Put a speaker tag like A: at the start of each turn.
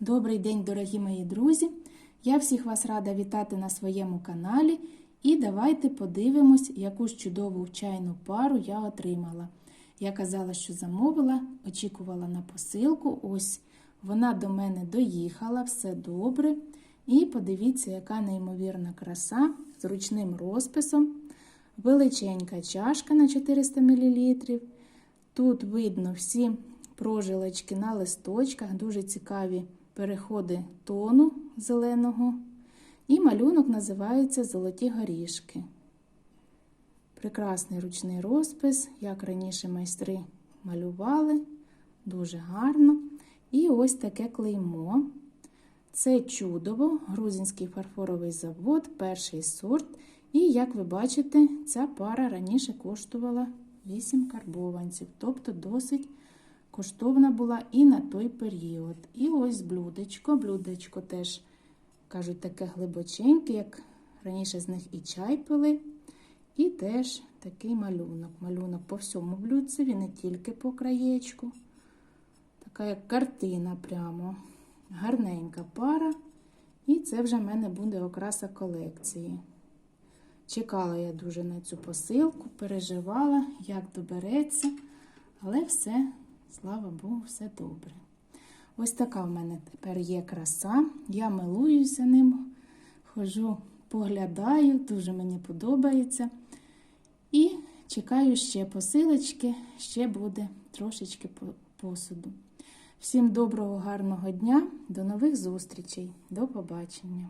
A: Добрий день, дорогі мої друзі! Я всіх вас рада вітати на своєму каналі. І давайте подивимось, яку ж чудову чайну пару я отримала. Я казала, що замовила, очікувала на посилку. Ось вона до мене доїхала, все добре. І подивіться, яка неймовірна краса з ручним розписом. Величенька чашка на 400 мл. Тут видно всі прожилочки на листочках, дуже цікаві переходи тону зеленого. І малюнок називається Золоті горішки. Прекрасний ручний розпис, як раніше майстри малювали, дуже гарно. І ось таке клеймо. Це чудово, грузинський фарфоровий завод, перший сорт. І, як ви бачите, ця пара раніше коштувала 8 карбованців, тобто досить коштовна була і на той період. І ось блюдечко. Блюдечко теж, кажуть, таке глибоченьке, як раніше з них і чай пили. І теж такий малюнок. Малюнок по всьому блюдцеві, не тільки по краєчку. Така як картина прямо. Гарненька пара. І це вже в мене буде окраса колекції. Чекала я дуже на цю посилку, переживала, як добереться, але все, слава Богу, все добре. Ось така в мене тепер є краса. Я милуюся ним, хожу, поглядаю, дуже мені подобається. І чекаю ще посилочки, ще буде трошечки посуду. Всім доброго, гарного дня, до нових зустрічей, до побачення!